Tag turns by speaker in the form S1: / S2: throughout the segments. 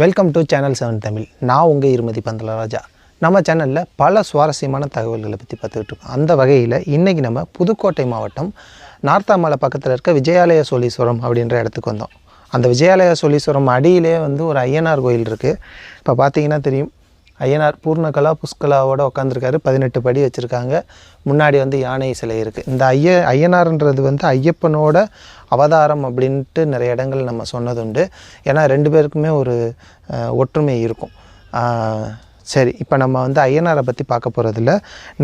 S1: Welcome to channel seven Tamil நான் உங்கள் இருமதி பந்தலராஜா நம்ம சேனலில் பல சுவாரஸ்யமான தகவல்களை பற்றி பார்த்துக்கிட்டு இருக்கோம். அந்த வகையில் இன்றைக்கி நம்ம புதுக்கோட்டை மாவட்டம் நார்த்தாமலை பக்கத்தில் இருக்க விஜயாலய சோழீஸ்வரம் அப்படின்ற இடத்துக்கு வந்தோம். அந்த விஜயாலய சோழீஸ்வரம் அடியிலே வந்து ஒரு ஐயனார் கோயில் இருக்குது இப்போ பார்த்தீங்கன்னா தெரியும் ஐயனார் பூர்ணகலா புஷ்கலாவோட உட்காந்துருக்காரு பதினெட்டு படி வச்சுருக்காங்க. முன்னாடி வந்து யானை சிலை இருக்குது இந்த ஐய ஐயனார்ன்றது வந்து ஐயப்பனோட அவதாரம் அப்படின்ட்டு நிறைய இடங்கள் நம்ம சொன்னதுண்டு. ஏன்னா ரெண்டு பேருக்குமே ஒரு ஒற்றுமை இருக்கும். சரி இப்போ நம்ம வந்து ஐயனாரை பற்றி பார்க்க போகிறதில்ல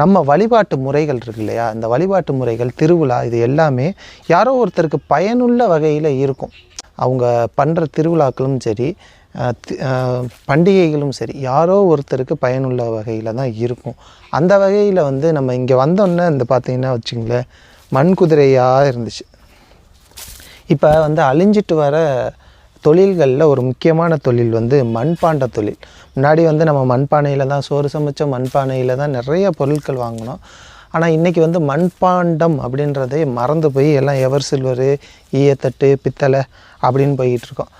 S1: நம்ம வழிபாட்டு முறைகள் இருக்கு இல்லையா? அந்த வழிபாட்டு முறைகள் திருவிழா இது எல்லாமே யாரோ ஒருத்தருக்கு பயனுள்ள வகையில் இருக்கும். அவங்க பண்ணுற திருவிழாக்களும் சரி பண்டிகைகளும் சரி யாரோ ஒருத்தருக்கு பயனுள்ள வகையில் தான் இருக்கும். அந்த வகையில் வந்து நம்ம இங்கே வந்தோன்னே இந்த பார்த்தீங்கன்னா வச்சுங்களேன் மண் குதிரையாக இருந்துச்சு. இப்போ வந்து அழிஞ்சிட்டு வர தொழில்களில் ஒரு முக்கியமான தொழில் வந்து மண்பாண்ட தொழில். முன்னாடி வந்து நம்ம மண்பானையில் தான் சோறு சமைச்ச மண்பானையில் தான் நிறைய பொருட்கள் வாங்கினோம். ஆனால் இன்றைக்கி வந்து மண்பாண்டம் அப்படின்றதே மறந்து போய் எல்லாம் எவர் சில்வரு ஈயத்தட்டு பித்தளை அப்படின்னு போய்கிட்டு இருக்கோம்.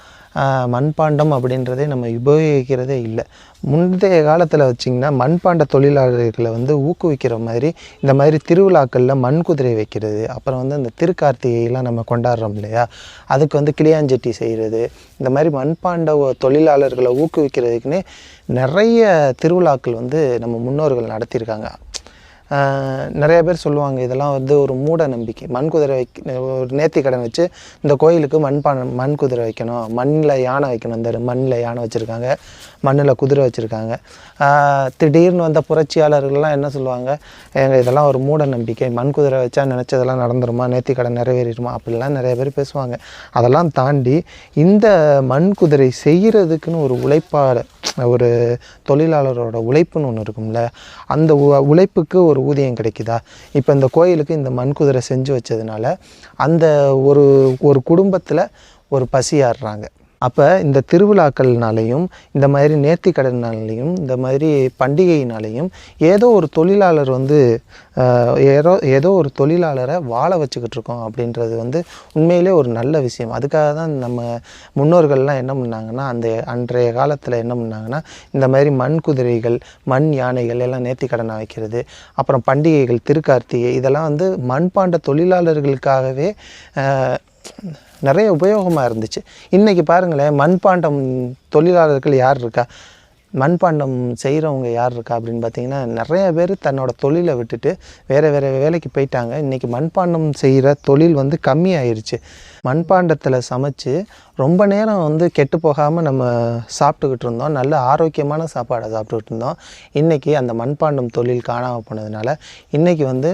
S1: மண்பாண்டம் அப்படின்றதே நம்ம உபயோகிக்கிறதே இல்லை. முந்தைய காலத்தில் வச்சிங்கன்னா மண்பாண்ட தொழிலாளர்களை வந்து ஊக்குவிக்கிற மாதிரி இந்த மாதிரி திருவிழாக்களில் மண் குதிரை வைக்கிறது அப்புறம் வந்து இந்த திருக்கார்த்திகைலாம் நம்ம கொண்டாடுறோம் இல்லையா? அதுக்கு வந்து கிளியாஞ்சட்டி செய்கிறது இந்த மாதிரி மண்பாண்ட தொழிலாளர்களை ஊக்குவிக்கிறதுக்குன்னே நிறைய திருவிழாக்கள் வந்து நம்ம முன்னோர்கள் நடத்தியிருக்காங்க. நிறைய பேர் சொல்லுவாங்க இதெல்லாம் வந்து ஒரு மூட நம்பிக்கை மண் குதிரை வைக்க ஒரு நேர்த்தி கடன் வச்சு இந்த கோயிலுக்கு மண்பானை மண் குதிரை வைக்கணும். மண்ணில் யானை வைக்கணும். இந்த மண்ணில் யானை வச்சுருக்காங்க. மண்ணில் குதிரை வச்சுருக்காங்க. திடீர்னு வந்த புரட்சியாளர்கள்லாம் என்ன சொல்லுவாங்க? எங்கள் இதெல்லாம் ஒரு மூட நம்பிக்கை மண் குதிரை வச்சா நினச்சதெல்லாம் நடந்துருமா? நேர்த்தி கடன் நிறைவேறிடுமா? அப்படிலாம் நிறைய பேர் பேசுவாங்க. அதெல்லாம் தாண்டி இந்த மண் குதிரை செய்கிறதுக்குன்னு ஒரு உழைப்பாளர் ஒரு தொழிலாளரோட உழைப்புன்னு ஒன்று இருக்கும்ல அந்த உ- உழைப்புக்கு ஒரு ஊதியம் கிடைக்குதா? இப்போ இந்த கோயிலுக்கு இந்த மண் குதிரை செஞ்சு வச்சதுனால அந்த ஒரு ஒரு குடும்பத்தில் ஒரு பசி ஆடுறாங்க அப்போ இந்த திருவிழாக்கள்னாலையும் இந்த மாதிரி நேர்த்தி கடனாலையும் இந்த மாதிரி பண்டிகையினாலையும் ஏதோ ஒரு தொழிலாளர் வந்து ஏதோ ஏதோ ஒரு தொழிலாளரை வாழ வச்சுக்கிட்டு இருக்கோம் அப்படின்றது வந்து உண்மையிலே ஒரு நல்ல விஷயம். அதுக்காக தான் நம்ம முன்னோர்கள்லாம் என்ன பண்ணாங்கன்னா அந்த அன்றைய காலத்தில் என்ன பண்ணாங்கன்னா இந்த மாதிரி மண் குதிரைகள் மண் யானைகள் எல்லாம் நேர்த்தி கடனாக வைக்கிறது அப்புறம் பண்டிகைகள் திருக்கார்த்திகை இதெல்லாம் வந்து மண்பாண்ட தொழிலாளர்களுக்காகவே நிறைய உபயோகமாக இருந்துச்சு. இன்றைக்கி பாருங்களேன் மண்பாண்டம் தொழிலாளர்கள் யார் இருக்கா? மண்பாண்டம் செய்கிறவங்க யார் இருக்கா அப்படின்னு பார்த்தீங்கன்னா நிறைய பேர் தன்னோட தொழிலை விட்டுட்டு வேறு வேறு வேலைக்கு போயிட்டாங்க. இன்றைக்கி மண்பாண்டம் செய்கிற தொழில் வந்து கம்மியாயிருச்சு. மண்பாண்டத்தில் சமைச்சு ரொம்ப நேரம் வந்து கெட்டு போகாமல் நம்ம சாப்பிட்டுக்கிட்டு இருந்தோம். நல்ல ஆரோக்கியமான சாப்பாடை சாப்பிட்டுக்கிட்டு இருந்தோம். இன்றைக்கி அந்த மண்பாண்டம் தொழில் காணாமல் போனதுனால இன்றைக்கி வந்து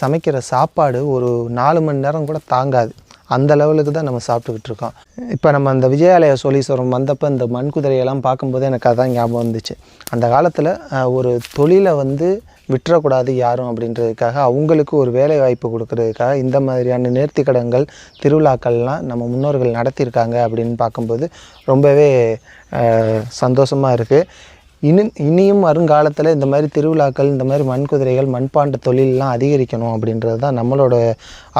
S1: சமைக்கிற சாப்பாடு ஒரு நாலு மணி நேரம் கூட தாங்காது. அந்த லெவலுக்கு தான் நம்ம சாப்பிட்டுக்கிட்டு இருக்கோம். இப்போ நம்ம அந்த விஜயாலய சோழீஸ்வரம் வந்தப்போ இந்த மண் குதிரையெல்லாம் பார்க்கும்போது எனக்கு அதான் ஞாபகம் வந்துச்சு. அந்த காலத்தில் ஒரு தொழிலை வந்து விட்டுறக்கூடாது யாரும் அப்படின்றதுக்காக அவங்களுக்கு ஒரு வேலை வாய்ப்பு கொடுக்கறதுக்காக இந்த மாதிரியான நேர்த்திக்கடன்கள் திருவிழாக்கள்லாம் நம்ம முன்னோர்கள் நடத்தியிருக்காங்க அப்படின்னு பார்க்கும்போது ரொம்பவே சந்தோஷமாக இருக்குது இனி இனியும் வருங்காலத்தில் இந்த மாதிரி திருவிழாக்கள் இந்த மாதிரி மண் குதிரைகள் மண்பாண்ட தொழிலெலாம் அதிகரிக்கணும் அப்படின்றது தான் நம்மளோட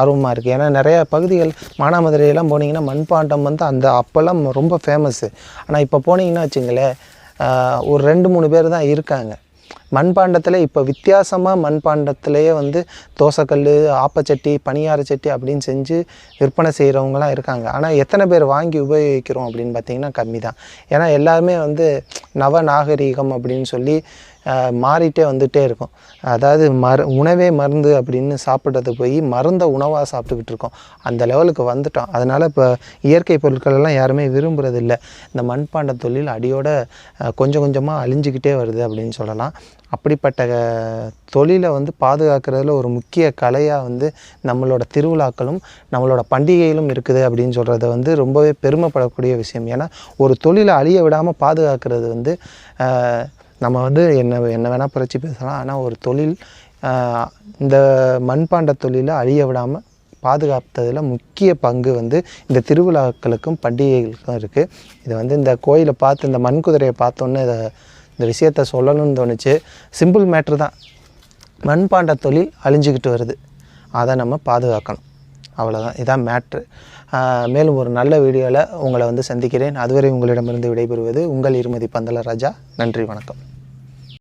S1: ஆர்வமாக இருக்குது ஏன்னா நிறைய பகுதிகள் மானாமதுரையெல்லாம் போனீங்கன்னா மண்பாண்டம் வந்து அந்த அப்போல்லாம் ரொம்ப ஃபேமஸ்ஸு ஆனால் இப்போ போனீங்கன்னா வச்சுங்களேன் ஒரு ரெண்டு மூணு பேர் தான் இருக்காங்க. மண்பாண்டத்தில் இப்போ வித்தியாசமாக மண்பாண்டத்திலேயே வந்து தோசைக்கல் ஆப்பச்சட்டி பனியார சட்டி அப்படின்னு செஞ்சு விற்பனை செய்கிறவங்களாம் இருக்காங்க. ஆனால் எத்தனை பேர் வாங்கி உபயோகிக்கிறோம் அப்படின்னு பார்த்தீங்கன்னா கம்மி தான் ஏன்னா எல்லாருமே வந்து நவ நாகரீகம் அப்படின்னு சொல்லி மாறிட்டே வந்துகிட்டே இருக்கும். அதாவது மரு உணவே மருந்து அப்படின்னு சாப்பிட்றது போய் மருந்த உணவாக சாப்பிட்டுக்கிட்டு இருக்கோம். அந்த லெவலுக்கு வந்துட்டோம். அதனால் இப்போ இயற்கை பொருட்களெல்லாம் யாருமே விரும்புகிறதில்ல இந்த மண்பாண்ட தொழில் அடியோட கொஞ்சம் கொஞ்சமாக அழிஞ்சிக்கிட்டே வருது அப்படின்னு சொல்லலாம். அப்படிப்பட்ட தொழிலை வந்து பாதுகாக்கிறதுல ஒரு முக்கிய கலையாக வந்து நம்மளோட திருவிழாக்களும் நம்மளோட பண்டிகைகளும் இருக்குது அப்படின்னு சொல்கிறத வந்து ரொம்பவே பெருமைப்படக்கூடிய விஷயம். ஏன்னா ஒரு தொழிலை அழிய விடாமல் பாதுகாக்கிறது வந்து நம்ம வந்து என்ன என்ன வேணால் புரட்சி பேசலாம். ஆனால் ஒரு தொழில் இந்த மண்பாண்ட தொழிலை அழிய விடாமல் பாதுகாத்ததில் முக்கிய பங்கு வந்து இந்த திருவிழாக்களுக்கும் பண்டிகைகளுக்கும் இருக்குது இது வந்து இந்த கோயிலை பார்த்து இந்த மண் குதிரையை பார்த்தோன்னே இதை இந்த விஷயத்த சொல்லணும்னு தோணுச்சு. சிம்பிள் மேட்ரு தான். மண்பாண்ட தொழில் அழிஞ்சிக்கிட்டு வருது. அதை நம்ம பாதுகாக்கணும். அவ்வளோதான் இதான் மேட்ரு மேலும் ஒரு நல்ல வீடியோவில் உங்களை வந்து சந்திக்கிறேன். அதுவரை உங்களிடமிருந்து விடைபெறுவது உங்கள் இருமதி பந்தல ராஜா நன்றி வணக்கம்.